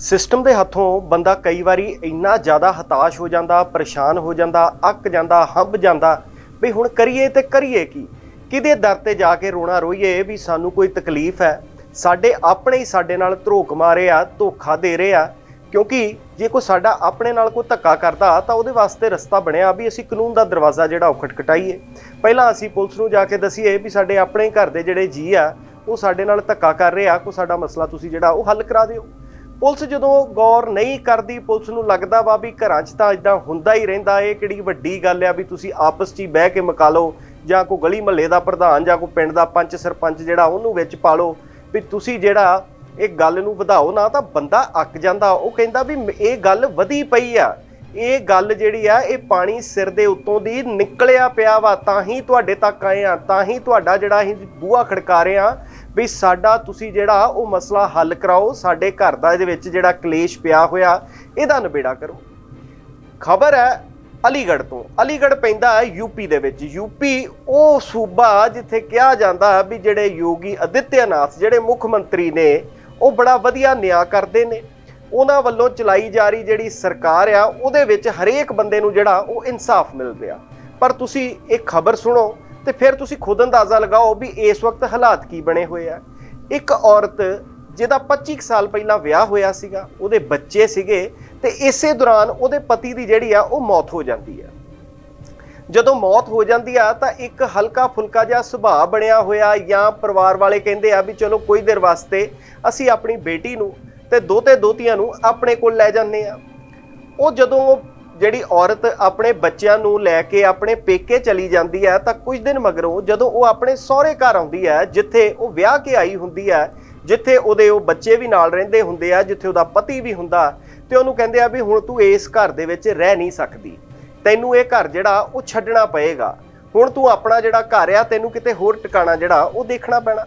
System ਦੇ ਹੱਥੋਂ ਬੰਦਾ ਕਈ ਵਾਰੀ ਇੰਨਾ ਜ਼ਿਆਦਾ ਹਤਾਸ਼ ਹੋ ਜਾਂਦਾ, ਪਰੇਸ਼ਾਨ ਹੋ ਜਾਂਦਾ, ਅੱਕ ਜਾਂਦਾ, ਹੰਬ ਜਾਂਦਾ ਵੀ ਹੁਣ ਕਰੀਏ ਤੇ ਕਰੀਏ ਕੀ? ਕਿਹਦੇ ਦਰ ਤੇ ਜਾ ਕੇ ਰੋਣਾ ਰੋਈਏ ਵੀ ਸਾਨੂੰ ਕੋਈ ਤਕਲੀਫ ਹੈ। ਸਾਡੇ ਆਪਣੇ ਹੀ ਸਾਡੇ ਨਾਲ ਧਰੋਕ ਮਾਰੇ ਆ, ਧੋਖਾ ਦੇ ਰਹੇ ਆ, ਕਿਉਂਕਿ ਜੇ ਕੋਈ ਸਾਡਾ ਆਪਣੇ ਨਾਲ ਕੋਈ ਧੱਕਾ ਕਰਦਾ ਤਾਂ ਉਹਦੇ ਵਾਸਤੇ ਰਸਤਾ ਬਣਿਆ ਵੀ ਅਸੀਂ ਕਾਨੂੰਨ ਦਾ ਦਰਵਾਜ਼ਾ ਜਿਹੜਾ ਉਹ ਖਟਖਟਾਈਏ। ਪਹਿਲਾਂ ਅਸੀਂ ਪੁਲਿਸ ਨੂੰ ਜਾ ਕੇ ਦਸੀਏ ਵੀ ਸਾਡੇ ਆਪਣੇ ਘਰ ਦੇ ਜਿਹੜੇ ਜੀ ਆ, ਉਹ ਸਾਡੇ ਨਾਲ ਧੱਕਾ ਕਰ ਰਹੇ ਆ ਕੋ ਸਾਡਾ ਮਸਲਾ ਤੁਸੀਂ ਜਿਹੜਾ ਉਹ ਹੱਲ ਕਰਾ ਦਿਓ। ਪੁਲਿਸ ਜਦੋਂ ਗੌਰ ਨਹੀਂ ਕਰਦੀ, ਪੁਲਿਸ ਨੂੰ ਲੱਗਦਾ ਵਾ ਵੀ ਘਰਾਂ 'ਚ ਤਾਂ ਇਦਾਂ ਹੁੰਦਾ ਹੀ ਰਹਿੰਦਾ। ਇਹ ਕਿਹੜੀ ਵੱਡੀ ਗੱਲ ਆ ਵੀ ਤੁਸੀਂ ਆਪਸ 'ਚ ਹੀ ਬਹਿ ਕੇ ਮਕਾ ਲਓ, ਜਾਂ ਕੋਈ ਗਲੀ ਮਹੱਲੇ ਦਾ ਪ੍ਰਧਾਨ ਜਾਂ ਕੋਈ ਪਿੰਡ ਦਾ ਪੰਚ ਸਰਪੰਚ ਜਿਹੜਾ ਉਹਨੂੰ ਵਿੱਚ ਪਾ ਲਓ ਵੀ ਤੁਸੀਂ ਜਿਹੜਾ ਇਹ ਗੱਲ ਨੂੰ ਵਧਾਓ, ਨਾ ਤਾਂ ਬੰਦਾ ਅੱਕ ਜਾਂਦਾ। ਉਹ ਕਹਿੰਦਾ ਵੀ ਮ- ਇਹ ਗੱਲ ਵਧੀ ਪਈ ਆ। ਇਹ ਗੱਲ ਜਿਹੜੀ ਆ, ਇਹ ਪਾਣੀ ਸਿਰ ਦੇ ਉੱਤੋਂ ਦੀ ਨਿਕਲਿਆ ਪਿਆ ਵਾ। ਤਾਂ ਹੀ ਤੁਹਾਡੇ ਤੱਕ ਆਏ ਆ, ਤਾਂ ਹੀ ਤੁਹਾਡਾ ਜਿਹੜਾ ਅਸੀਂ ਬੂਹਾ ਖੜਕਾ ਰਹੇ ਆ। ਵੀ ਸਾਡਾ ਤੁਸੀਂ ਜਿਹੜਾ ਉਹ ਮਸਲਾ ਹੱਲ ਕਰਾਓ, ਸਾਡੇ ਘਰ ਦਾ ਇਹਦੇ ਵਿੱਚ ਜਿਹੜਾ ਕਲੇਸ਼ ਪਿਆ ਹੋਇਆ, ਇਹਦਾ ਨਿਬੇੜਾ ਕਰੋ। ਖਬਰ ਹੈ ਅਲੀਗੜ੍ਹ ਤੋਂ। ਅਲੀਗੜ੍ਹ ਪੈਂਦਾ ਹੈ ਯੂਪੀ ਦੇ ਵਿੱਚ। ਯੂਪੀ ਉਹ ਸੂਬਾ ਜਿੱਥੇ ਕਿਹਾ ਜਾਂਦਾ ਵੀ ਜਿਹੜੇ ਯੋਗੀ ਅਦਿੱਤਿਆਨਾਥ ਜਿਹੜੇ ਮੁੱਖ ਮੰਤਰੀ ਨੇ, ਉਹ ਬੜਾ ਵਧੀਆ ਨਿਆਂ ਕਰਦੇ ਨੇ। ਉਹਨਾਂ ਵੱਲੋਂ ਚਲਾਈ ਜਾ ਰਹੀ ਜਿਹੜੀ ਸਰਕਾਰ ਆ, ਉਹਦੇ ਵਿੱਚ ਹਰੇਕ ਬੰਦੇ ਨੂੰ ਜਿਹੜਾ ਉਹ ਇਨਸਾਫ ਮਿਲ ਰਿਹਾ। ਪਰ ਤੁਸੀਂ ਇਹ ਖਬਰ ਸੁਣੋ ਤੇ ਫਿਰ ਤੁਸੀਂ ਖੁਦ ਅੰਦਾਜ਼ਾ ਲਗਾਓ ਵੀ ਇਸ ਵਕਤ ਹਾਲਾਤ ਕੀ ਬਣੇ ਹੋਏ ਆ। ਇੱਕ ਔਰਤ ਜਿਹਦਾ 25 ਕੁ ਸਾਲ ਪਹਿਲਾਂ ਵਿਆਹ ਹੋਇਆ ਸੀਗਾ, ਉਹਦੇ ਬੱਚੇ ਸੀਗੇ ਤੇ ਇਸੇ ਦੌਰਾਨ ਉਹਦੇ ਪਤੀ ਦੀ ਜਿਹੜੀ ਆ, ਉਹ ਮੌਤ ਹੋ ਜਾਂਦੀ ਆ। ਜਦੋਂ ਮੌਤ ਹੋ ਜਾਂਦੀ ਆ, ਤਾਂ ਇੱਕ ਹਲਕਾ ਫੁਲਕਾ ਜਿਹਾ ਸੁਭਾਅ ਬਣਿਆ ਹੋਇਆ ਜਾਂ ਪਰਿਵਾਰ ਵਾਲੇ ਕਹਿੰਦੇ ਆ ਵੀ ਚਲੋ ਕੋਈ ਦੇਰ ਵਾਸਤੇ ਅਸੀਂ ਆਪਣੀ ਬੇਟੀ ਨੂੰ ਤੇ ਦੋਤੇ ਦੋਤੀਆਂ ਨੂੰ ਆਪਣੇ ਕੋਲ ਲੈ ਜਾਂਦੇ ਆ। ਉਹ ਜਦੋਂ ਉਹ ਜਿਹੜੀ ਔਰਤ ਆਪਣੇ ਬੱਚਿਆਂ ਨੂੰ ਲੈ ਕੇ ਆਪਣੇ ਪੇਕੇ ਚਲੀ ਜਾਂਦੀ ਹੈ, ਤਾਂ ਕੁਝ ਦਿਨ ਮਗਰੋਂ ਜਦੋਂ ਉਹ ਆਪਣੇ ਸਹੁਰੇ ਘਰ ਆਉਂਦੀ ਹੈ, ਜਿੱਥੇ ਉਹ ਵਿਆਹ ਕੇ ਆਈ ਹੁੰਦੀ ਹੈ, ਜਿੱਥੇ ਉਹਦੇ ਉਹ ਬੱਚੇ ਵੀ ਨਾਲ ਰਹਿੰਦੇ ਹੁੰਦੇ ਆ, ਜਿੱਥੇ ਉਹਦਾ ਪਤੀ ਵੀ ਹੁੰਦਾ, ਤੇ ਉਹਨੂੰ ਕਹਿੰਦੇ ਆ ਵੀ ਹੁਣ ਤੂੰ ਇਸ ਘਰ ਦੇ ਵਿੱਚ ਰਹਿ ਨਹੀਂ ਸਕਦੀ। ਤੈਨੂੰ ਇਹ ਘਰ ਜਿਹੜਾ, ਉਹ ਛੱਡਣਾ ਪਏਗਾ। ਹੁਣ ਤੂੰ ਆਪਣਾ ਜਿਹੜਾ ਘਰ ਆ, ਤੈਨੂੰ ਕਿਤੇ ਹੋਰ ਟਿਕਾਣਾ ਜਿਹੜਾ, ਉਹ ਦੇਖਣਾ ਪੈਣਾ।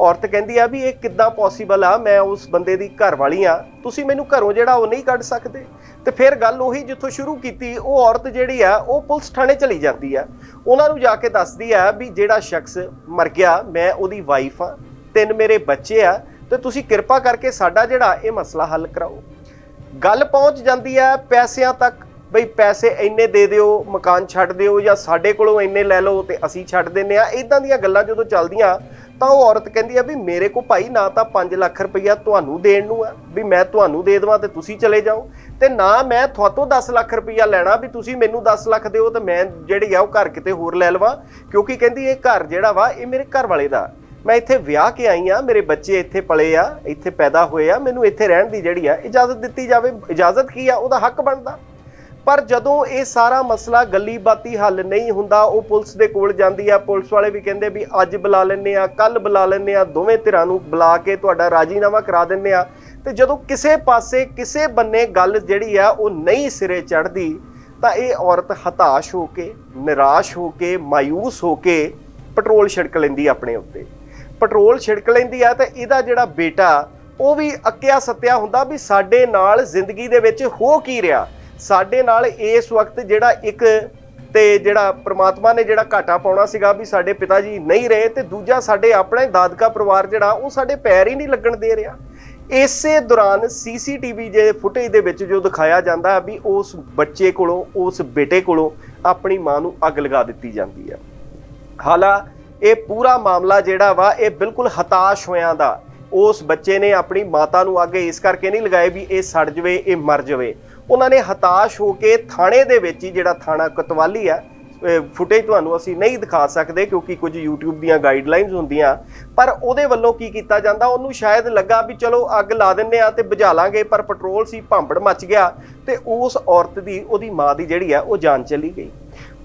ਔਰਤ ਕਹਿੰਦੀ ਆ ਵੀ ਇਹ ਕਿੱਦਾਂ ਪੋਸੀਬਲ ਆ? ਮੈਂ ਉਸ ਬੰਦੇ ਦੀ ਘਰ ਵਾਲੀ ਆ। ਤੁਸੀਂ ਮੈਨੂੰ ਘਰੋਂ ਜਿਹੜਾ ਉਹ ਨਹੀਂ ਕੱਢ ਸਕਦੇ। ਤੇ ਫਿਰ ਗੱਲ ਉਹੀ ਜਿੱਥੋਂ ਸ਼ੁਰੂ ਕੀਤੀ, ਉਹ ਔਰਤ ਜਿਹੜੀ ਆ, ਉਹ ਪੁਲਿਸ ਥਾਣੇ ਚਲੀ ਜਾਂਦੀ ਆ। ਉਹਨਾਂ ਨੂੰ ਜਾ ਕੇ ਦੱਸਦੀ ਆ ਵੀ ਜਿਹੜਾ ਸ਼ਖਸ ਮਰ ਗਿਆ, ਮੈਂ ਉਹਦੀ ਵਾਈਫ ਆ, ਤਿੰਨ ਮੇਰੇ ਬੱਚੇ ਆ, ਤੇ ਤੁਸੀਂ ਕਿਰਪਾ ਕਰਕੇ ਸਾਡਾ ਜਿਹੜਾ ਇਹ ਮਸਲਾ ਹੱਲ ਕਰਾਓ। ਗੱਲ ਪਹੁੰਚ ਜਾਂਦੀ ਹੈ ਪੈਸਿਆਂ ਤੱਕ, ਬਈ ਪੈਸੇ ਇੰਨੇ ਦੇ ਦਿਓ, ਮਕਾਨ ਛੱਡ ਦਿਓ ਜਾਂ ਸਾਡੇ ਕੋਲੋਂ ਇੰਨੇ ਲੈ ਲਓ ਤੇ ਅਸੀਂ ਛੱਡ ਦਿੰਨੇ ਆ। ਇਦਾਂ ਦੀਆਂ ਗੱਲਾਂ ਜਦੋਂ ਚੱਲਦੀਆਂ ਤਾਂ ਉਹ ਔਰਤ ਕਹਿੰਦੀ ਆ ਵੀ ਮੇਰੇ ਕੋ ਭਾਈ ਨਾ ਤਾਂ 5 ਲੱਖ ਰੁਪਈਆ ਤੁਹਾਨੂੰ ਦੇਣ ਨੂੰ ਆ, ਵੀ ਮੈਂ ਤੁਹਾਨੂੰ ਦੇ ਦੇਵਾਂ ਤੇ ਤੁਸੀਂ ਚਲੇ ਜਾਓ। ਤੇ ਨਾ ਮੈਂ ਤੁਹਾਤੋਂ 10 ਲੱਖ ਰੁਪਈਆ ਲੈਣਾ ਵੀ ਤੁਸੀਂ ਮੈਨੂੰ 10 ਲੱਖ ਦਿਓ ਤੇ ਮੈਂ ਜਿਹੜੀ ਆ ਉਹ ਘਰ ਕਿਤੇ ਹੋਰ ਲੈ ਲਵਾਂ। ਕਿਉਂਕਿ ਕਹਿੰਦੀ ਇਹ ਘਰ ਜਿਹੜਾ ਵਾ, ਇਹ ਮੇਰੇ ਘਰ ਵਾਲੇ ਦਾ। ਮੈਂ ਇੱਥੇ ਵਿਆਹ ਕੇ ਆਈ ਆ, ਮੇਰੇ ਬੱਚੇ ਇੱਥੇ ਪਲੇ ਆ, ਇੱਥੇ ਪੈਦਾ ਹੋਏ ਆ, ਮੈਨੂੰ ਇੱਥੇ ਰਹਿਣ ਦੀ ਜਿਹੜੀ ਆ ਇਜਾਜ਼ਤ ਦਿੱਤੀ ਜਾਵੇ। ਇਜਾਜ਼ਤ ਕੀ ਆ? ਉਹਦਾ ਹੱਕ ਬਣਦਾ। ਪਰ ਜਦੋਂ ਇਹ ਸਾਰਾ ਮਸਲਾ ਗੱਲੀ ਬਾਤੀ ਹੱਲ ਨਹੀਂ ਹੁੰਦਾ, ਉਹ ਪੁਲਿਸ ਦੇ ਕੋਲ ਜਾਂਦੀ ਆ ਪੁਲਿਸ ਵਾਲੇ ਵੀ ਕਹਿੰਦੇ ਵੀ ਅੱਜ ਬੁਲਾ ਲੈਂਦੇ ਆ ਕੱਲ ਬੁਲਾ ਲੈਂਦੇ ਆ ਦੋਵੇਂ ਧਿਰਾਂ ਨੂੰ ਬੁਲਾ ਕੇ ਤੁਹਾਡਾ ਰਾਜੀਨਾਮਾ ਕਰਾ ਦਿੰਦੇ ਆ ਤੇ ਜਦੋਂ ਕਿਸੇ ਪਾਸੇ ਕਿਸੇ ਬੰਨੇ ਗੱਲ ਜਿਹੜੀ ਆ ਉਹ ਨਹੀਂ ਸਿਰੇ ਚੜਦੀ ਤਾਂ ਇਹ ਔਰਤ ਹਤਾਸ਼ ਹੋ ਕੇ, ਨਿਰਾਸ਼ ਹੋ ਕੇ, ਮਾਯੂਸ ਹੋ ਕੇ ਪੈਟਰੋਲ ਛਿੜਕ ਲੈਂਦੀ ਆਪਣੇ ਉੱਤੇ। ਪੈਟਰੋਲ ਛਿੜਕ ਲੈਂਦੀ ਆ ਤੇ ਇਹਦਾ ਜਿਹੜਾ ਬੇਟਾ, ਉਹ ਵੀ ਅੱਕਿਆ ਸੱਤਿਆ ਹੁੰਦਾ ਵੀ ਸਾਡੇ ਨਾਲ ਜ਼ਿੰਦਗੀ ਦੇ ਵਿੱਚ ਹੋ ਕੀ ਰਿਹਾ। ਸਾਡੇ ਨਾਲ ਇਸ ਵਕਤ ਜਿਹੜਾ ਇੱਕ ਤੇ ਜਿਹੜਾ ਪ੍ਰਮਾਤਮਾ ਨੇ ਜਿਹੜਾ ਘਾਟਾ ਪਾਉਣਾ ਸੀਗਾ ਵੀ ਸਾਡੇ ਪਿਤਾ ਜੀ ਨਹੀਂ ਰਹੇ ਤੇ ਦੂਜਾ ਸਾਡੇ ਆਪਣੇ ਦਾਦਕਾ ਪਰਿਵਾਰ ਜਿਹੜਾ ਉਹ ਸਾਡੇ ਪੈਰ ਹੀ ਨਹੀਂ ਲੱਗਣ ਦੇ ਰਿਹਾ। ਇਸੇ ਦੌਰਾਨ ਸੀਸੀਟੀਵੀ ਜੇ ਫੁਟੇਜ ਦੇ ਵਿੱਚ ਜੋ ਦਿਖਾਇਆ ਜਾਂਦਾ ਹੈ ਵੀ ਉਸ ਬੱਚੇ ਕੋਲੋਂ, ਉਸ ਬੇਟੇ ਕੋਲੋਂ ਆਪਣੀ ਮਾਂ ਨੂੰ ਅੱਗ ਲਗਾ ਦਿੱਤੀ ਜਾਂਦੀ ਹੈ। ਹਾਲਾ ਇਹ ਪੂਰਾ ਮਾਮਲਾ ਜਿਹੜਾ ਵਾ, ਇਹ ਬਿਲਕੁਲ ਹਤਾਸ਼ ਹੋਇਆਂ ਦਾ। ਉਸ ਬੱਚੇ ਨੇ ਆਪਣੀ ਮਾਤਾ ਨੂੰ ਅੱਗੇ ਇਸ ਕਰਕੇ ਨਹੀਂ ਲਗਾਏ ਵੀ ਇਹ ਸੜ ਜਵੇ, ਇਹ ਮਰ ਜਵੇ। ਉਹਨਾਂ ਨੇ ਹਤਾਸ਼ ਹੋ ਕੇ ਥਾਣੇ ਦੇ ਵਿੱਚ ਹੀ ਜਿਹੜਾ ਥਾਣਾ ਕਤਵਾਲੀ ਆ ਫੁਟੇਜ ਤੁਹਾਨੂੰ ਅਸੀਂ ਨਹੀਂ ਦਿਖਾ ਸਕਦੇ ਕਿਉਂਕਿ ਕੁਝ YouTube ਦੀਆਂ ਗਾਈਡਲਾਈਨਸ ਹੁੰਦੀਆਂ। ਪਰ ਉਹਦੇ ਵੱਲੋਂ ਕੀ ਕੀਤਾ ਜਾਂਦਾ? ਉਹਨੂੰ ਸ਼ਾਇਦ ਲੱਗਾ ਵੀ ਚਲੋ ਅੱਗ ਲਾ ਦਿੰਨੇ ਆ ਤੇ ਬੁਝਾ ਲਾਂਗੇ, ਪਰ ਪੈਟਰੋਲ ਸੀ, ਭਾਂਬੜ ਮੱਚ ਗਿਆ ਤੇ ਉਸ ਔਰਤ ਦੀ, ਉਹਦੀ ਮਾਂ ਦੀ ਜਿਹੜੀ ਆ ਉਹ ਜਾਨ ਚਲੀ ਗਈ।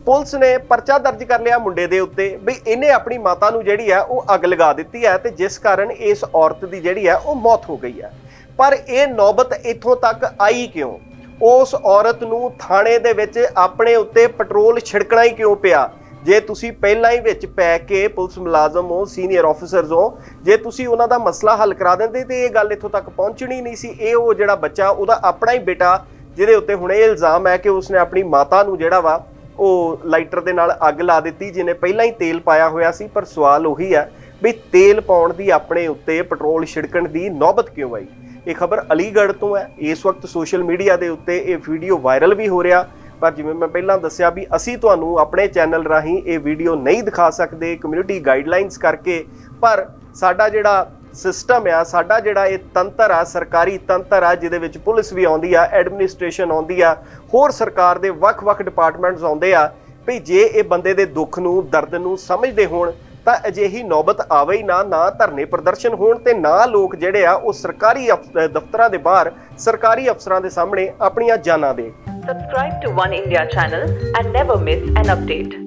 ਪੁਲਿਸ ਨੇ ਪਰਚਾ ਦਰਜ ਕਰ ਲਿਆ ਮੁੰਡੇ ਦੇ ਉੱਤੇ ਵੀ ਇਹਨੇ ਆਪਣੀ ਮਾਤਾ ਨੂੰ ਜਿਹੜੀ ਆ ਉਹ ਅੱਗ ਲਗਾ ਦਿੱਤੀ ਹੈ ਤੇ ਜਿਸ ਕਾਰਨ ਇਸ ਔਰਤ ਦੀ ਜਿਹੜੀ ਆ ਉਹ ਮੌਤ ਹੋ ਗਈ ਹੈ। ਪਰ ਇਹ ਨੌਬਤ ਇੱਥੋਂ ਤੱਕ ਆਈ ਕਿਉਂ? ਉਸ ਔਰਤ ਨੂੰ ਥਾਣੇ ਦੇ ਵਿੱਚ ਆਪਣੇ ਉੱਤੇ ਪੈਟਰੋਲ ਛਿੜਕਣਾ ਹੀ ਕਿਉਂ ਪਿਆ? ਜੇ ਤੁਸੀਂ ਪਹਿਲਾਂ ਹੀ ਵਿੱਚ ਪੈ ਕੇ ਪੁਲਿਸ ਮੁਲਾਜ਼ਮ ਹੋ, ਸੀਨੀਅਰ ਆਫੀਸਰਸ ਹੋ, ਜੇ ਤੁਸੀਂ ਉਹਨਾਂ ਦਾ ਮਸਲਾ ਹੱਲ ਕਰਾ ਦਿੰਦੇ ਤੇ ਇਹ ਗੱਲ ਇੱਥੋਂ ਤੱਕ ਪਹੁੰਚਣੀ ਨਹੀਂ ਸੀ, ਇਹ ਉਹ ਜਿਹੜਾ ਬੱਚਾ, ਉਹਦਾ ਆਪਣਾ ਹੀ ਬੇਟਾ, ਜਿਹਦੇ ਉੱਤੇ ਹੁਣ ਇਹ ਇਲਜ਼ਾਮ ਹੈ ਕਿ ਉਸਨੇ ਆਪਣੀ ਮਾਤਾ ਨੂੰ ਜਿਹੜਾ ਵਾ, ਉਹ ਲਾਈਟਰ ਦੇ ਨਾਲ ਅੱਗ ਲਾ ਦਿੱਤੀ, ਜਿਹਨੇ ਪਹਿਲਾਂ ਹੀ ਤੇਲ ਪਾਇਆ ਹੋਇਆ ਸੀ, ਪਰ ਸਵਾਲ ਉਹੀ ਹੈ ਵੀ ਤੇਲ ਪਾਉਣ ਦੀ ਆਪਣੇ ਉੱਤੇ ਪੈਟਰੋਲ ਛਿੜਕਣ ਦੀ ਨੌਬਤ ਕਿਉਂ ਆਈ? ਇਹ ਖਬਰ ਅਲੀਗੜ੍ਹ ਤੋਂ ਹੈ। ਇਸ ਵਕਤ ਸੋਸ਼ਲ ਮੀਡੀਆ ਦੇ ਉੱਤੇ ਇਹ ਵੀਡੀਓ ਵਾਇਰਲ ਵੀ ਹੋ ਰਿਹਾ। ਪਰ ਜਿਵੇਂ ਮੈਂ ਪਹਿਲਾਂ ਦੱਸਿਆ ਵੀ ਅਸੀਂ ਤੁਹਾਨੂੰ ਆਪਣੇ ਚੈਨਲ ਰਾਹੀਂ ਇਹ ਵੀਡੀਓ ਨਹੀਂ ਦਿਖਾ ਸਕਦੇ ਕਮਿਊਨਿਟੀ ਗਾਈਡਲਾਈਨਸ ਕਰਕੇ। ਪਰ ਸਾਡਾ ਜਿਹੜਾ ਸਿਸਟਮ ਆ, ਸਾਡਾ ਜਿਹੜਾ ਇਹ ਤੰਤਰ ਆ, ਸਰਕਾਰੀ ਤੰਤਰ ਆ, ਜਿਹਦੇ ਵਿੱਚ ਪੁਲਿਸ ਵੀ ਆਉਂਦੀ ਆ ਐਡਮਿਨਿਸਟ੍ਰੇਸ਼ਨ ਆਉਂਦੀ ਆ, ਹੋਰ ਸਰਕਾਰ ਦੇ ਵੱਖ-ਵੱਖ ਡਿਪਾਰਟਮੈਂਟਸ ਆਉਂਦੇ ਆ, ਵੀ ਜੇ ਇਹ ਬੰਦੇ ਦੇ ਦੁੱਖ ਨੂੰ, ਦਰਦ ਨੂੰ ਸਮਝਦੇ ਹੋਣ ਤਾਂ ਅਜਿਹੀ ਨੌਬਤ ਆਵੇ ਹੀ ਨਾ ਨਾ ਧਰਨੇ ਪ੍ਰਦਰਸ਼ਨ ਹੋਣ ਤੇ ਨਾ ਲੋਕ ਜਿਹੜੇ ਆ, ਉਹ ਸਰਕਾਰੀ ਦਫ਼ਤਰਾਂ ਦੇ ਬਾਹਰ ਸਰਕਾਰੀ ਅਫਸਰਾਂ ਦੇ ਸਾਹਮਣੇ ਆਪਣੀਆਂ ਜਾਨਾਂ ਦੇ Subscribe to One India channel and never miss an update.